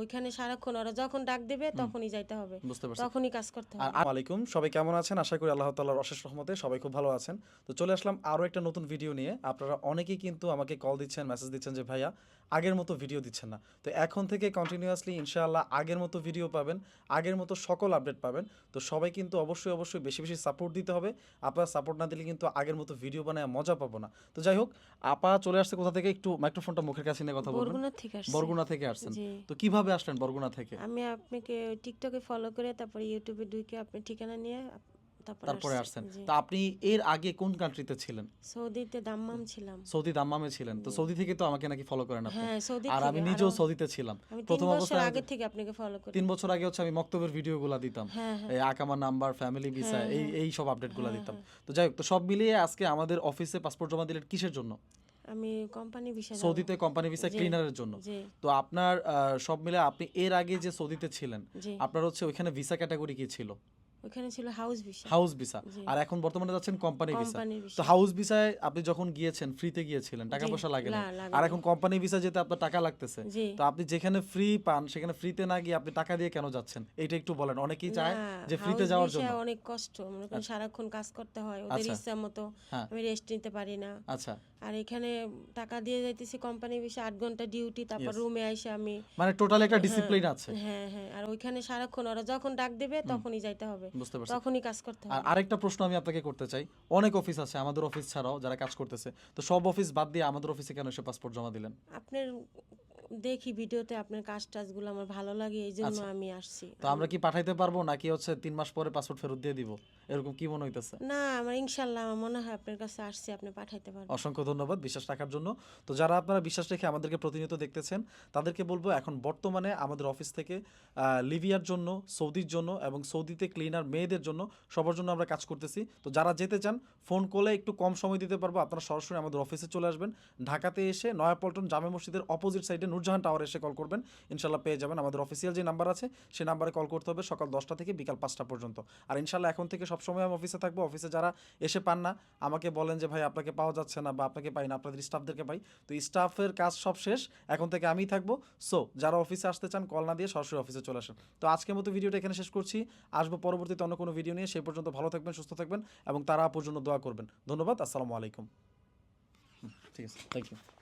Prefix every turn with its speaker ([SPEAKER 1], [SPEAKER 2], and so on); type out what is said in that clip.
[SPEAKER 1] ওইখানে সারাক্ষণ ওরা যখন ডাক দেবে তখনই যাইতে হবে।
[SPEAKER 2] বুঝতে পারছি।
[SPEAKER 1] তখনই কাজ করতে হবে।
[SPEAKER 2] আলাইকুম সবাই কেমন আছেন? আশা করি আল্লাহ তাআলার অশেষ রহমতে সবাই খুব ভালো আছেন। তো চলে আসলাম আরও একটা নতুন ভিডিও নিয়ে। আপনারা অনেকেই কিন্তু আমাকে কল দিচ্ছেন মেসেজ দিচ্ছেন যে ভাইয়া আগের মতো ভিডিও দিচ্ছেন না। তো এখন থেকে কন্টিনিউয়াসলি ইনশাআল্লাহ আগের মতো ভিডিও পাবেন আগের মতো সকল আপডেট পাবেন। তো সবাই কিন্তু অবশ্যই অবশ্যই বেশি বেশি সাপোর্ট দিতে হবে। আপনারা সাপোর্ট না দিলে কিন্তু আগের মতো ভিডিও বানায় মজা পাবো না। তো যাই হোক আপা চলে আসছে কোথা থেকে? একটু মাইক্রোফোনটা মুখের কাছে নিয়ে কথা বলবেন।
[SPEAKER 1] আসছি।
[SPEAKER 2] বরগুনা থেকে আসছেন। তো কীভাবে আসলেন বরগুনা থেকে?
[SPEAKER 1] আমি আপনাকে টিকটকে ফলো করে তারপরে ইউটিউবে ঢুকে আপনার ঠিকানা নিয়ে তারপরে
[SPEAKER 2] আসছেন। তো আপনি এর আগে কোন কান্ট্রিতে ছিলেন?
[SPEAKER 1] সৌদিতে দাম্মাম ছিলাম।
[SPEAKER 2] সৌদি দাম্মামে ছিলেন। তো সৌদি থেকে তো আমাকে নাকি ফলো করেন আপনি।
[SPEAKER 1] হ্যাঁ
[SPEAKER 2] আর আমি নিজেও সৌদিতে ছিলাম। প্রথম
[SPEAKER 1] বছর
[SPEAKER 2] অবস্থায়
[SPEAKER 1] আগে থেকে আপনাকে ফলো করি।
[SPEAKER 2] তিন বছর আগে হচ্ছে আমি মক্তবের ভিডিওগুলো দিতাম।
[SPEAKER 1] হ্যাঁ হ্যাঁ।
[SPEAKER 2] এই আকামা নাম্বার ফ্যামিলি ভিসা এই। এই সব আপডেটগুলো দিতাম। তো যাই হোক তো সব মিলিয়ে আজকে আমাদের অফিসে পাসপোর্ট জমা দিলেন কিসের জন্য?
[SPEAKER 1] আমি কোম্পানি ভিসা
[SPEAKER 2] সৌদিতে কোম্পানি ভিসা ক্লিনারের জন্য। তো আপনার সব মিলে আপনি এর আগে যে সৌদিতে ছিলেন আপনার হচ্ছে ওইখানে ভিসা ক্যাটাগরি কি ছিল?
[SPEAKER 1] ওখানে ছিল হাউস বিষয়
[SPEAKER 2] হাউস ভিসা আর এখন বর্তমানে যাচ্ছেন কোম্পানি ভিসা তো হাউস ভিসায় আপনি যখন গিয়েছেন ফ্রিতে গিয়েছিলেন টাকা পয়সা লাগে না। আর এখন কোম্পানি ভিসা যেতে আপনার টাকা লাগতেছে। তো আপনি যেখানে ফ্রি পান সেখানে ফ্রিতে না গিয়ে আপনি টাকা দিয়ে কেন যাচ্ছেন? এটা একটু বলেন। অনেকেই চায় যে ফ্রিতে যাওয়ার জন্য।
[SPEAKER 1] অনেক কষ্ট। মনে করেন সারাক্ষণ কাজ করতে হয় ওদের
[SPEAKER 2] আচ্ছা।
[SPEAKER 1] ইচ্ছা মতো
[SPEAKER 2] হ্যাঁ।
[SPEAKER 1] আমি রেস্ট নিতে পারি না।
[SPEAKER 2] আচ্ছা।
[SPEAKER 1] আর এখানে টাকা দিয়ে যাইতেছি কোম্পানি বিষয়ে আট ঘণ্টা ডিউটি তারপর. রুমে আইসে আমি
[SPEAKER 2] মানে টোটাল একটা ডিসিপ্লিন আছে।
[SPEAKER 1] হ্যাঁ হ্যাঁ। আর ওইখানে সারাক্ষণ ওরা যখন ডাক দেবে তখনই যাইতে হবে।
[SPEAKER 2] বুঝতে পারছি।
[SPEAKER 1] তখনই কাজ করতে
[SPEAKER 2] আর
[SPEAKER 1] হবে।
[SPEAKER 2] আরেকটা প্রশ্ন আমি আপনাকে করতে চাই। অনেক অফিস আছে আমাদের অফিস ছাড়াও যারা কাজ করতেছে। তো সব অফিস বাদ দিয়ে আমাদের অফিসে কেন এসে পাসপোর্ট জমা দিলেন?
[SPEAKER 1] আপনার দেখি ভিডিওতে আপনার কাজ টাজগুলো আমার ভালো লাগে এই জন্য
[SPEAKER 2] আচ্ছা।
[SPEAKER 1] আমি আসছি।
[SPEAKER 2] তো আমরা কি পাঠাইতে পারব নাকি হচ্ছে তিন মাস পরে পাসপোর্ট ফেরত দিয়ে দিব? এরকম কি মনে হইতেছে?
[SPEAKER 1] না আমার ইনশাল্লাহ আমার মনে হয় আপনার কাছে আসছি আপনি পাঠাইতে পারবেন।
[SPEAKER 2] অসংখ্য ধন্যবাদ বিশ্বাস রাখার জন্য। তো যারা আপনারা বিশ্বাস রেখে আমাদেরকে প্রতিনিয়ত দেখতেছেন তাদেরকে বলব এখন বর্তমানে আমাদের অফিস থেকে লিবিয়ার জন্য সৌদির জন্য এবং সৌদিতে ক্লিনার মেয়েদের জন্য সবার জন্য আমরা কাজ করতেছি। তো যারা যেতে চান ফোন করলে একটু কম সময় দিতে পারব। আপনারা সরাসরি আমাদের অফিসে চলে আসবেন। ঢাকাতে এসে নয়াপল্টন জামে মসজিদের অপোজিট সাইডে নূরজাহান টাওয়ার এসে কল করবেন। ইনশাল্লাহ পেয়ে যাবেন। আমাদের অফিসিয়াল যে নাম্বার আছে সেই নাম্বারে কল করতে হবে সকাল দশটা থেকে বিকাল পাঁচটা পর্যন্ত। আর ইনশাল্লাহ এখন থেকে সবসময় আমি অফিসে থাকব। অফিসে যারা এসে পান না, আমাকে বলেন যে, ভাই, আপনাকে পাওয়া যাচ্ছে না বা আপনাকে পাই না, আপনাদের স্টাফদেরকে পাই। তো স্টাফের কাজ সব শেষ। এখন থেকে আমিই থাকব। সো যারা অফিসে আসতে চান কল না দিয়ে সরাসরি অফিসে চলে আসেন। তো আজকের মতো ভিডিওটা এখানে শেষ করছি। আসব পরবর্তীতে অন্য কোনো ভিডিও নিয়ে। সেই পর্যন্ত ভালো থাকবেন, সুস্থ থাকবেন এবং তারা পর্যন্ত দোয়া করবেন। ধন্যবাদ। আসসালামু আলাইকুম। ঠিক আছে। Thank you